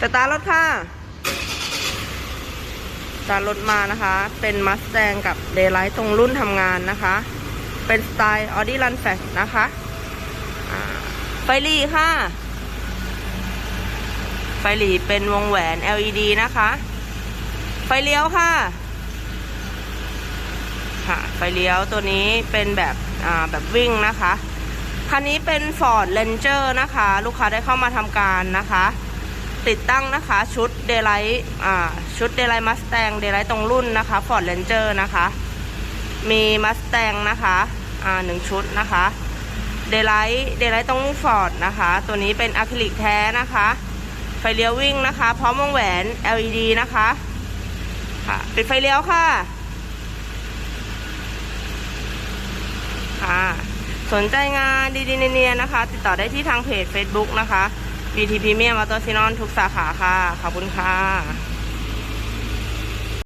สตาร์รถค่ะสตาร์รถมานะคะ เป็นมัสแ a งกับเดย์ไลท์ตรงรุ่นทำงานนะคะ เป็นสไตล์ออดี้รันแฟชนะคะไฟหลีค่ะ ไฟหลีเป็นวงแหวน LED นะคะ ไฟเลี้ยวค่ะค่ะ ไฟเลี้ยวตัวนี้เป็นแบบอ่าแบบวิ่งนะคะ คันนี้เป็น Ford Ranger นะคะ ลูกค้าได้เข้ามาทำการนะคะ ติดตั้งนะคะชุด Daylight อ่าชุด Daylight Mustang Daylight ตรงรุ่นนะคะ Ford Ranger นะคะ มี Mustang นะคะอ่าหนึ่งชุดนะคะ Daylight Daylight ตรง Ford นะคะ ตัวนี้เป็นอะคริลิกแท้นะคะ ไฟเลี้ยววิ่งนะคะ พร้อมวงแหวน LED นะคะค่ะปิดไฟเลี้ยวค่ะค่ะสนใจงานดีๆเนียนๆนะคะ ติดต่อได้ที่ทางเพจ Facebook นะคะ BT Premium Auto s i n o n ทุกสาขาค่ะ ขอบคุณค่ะ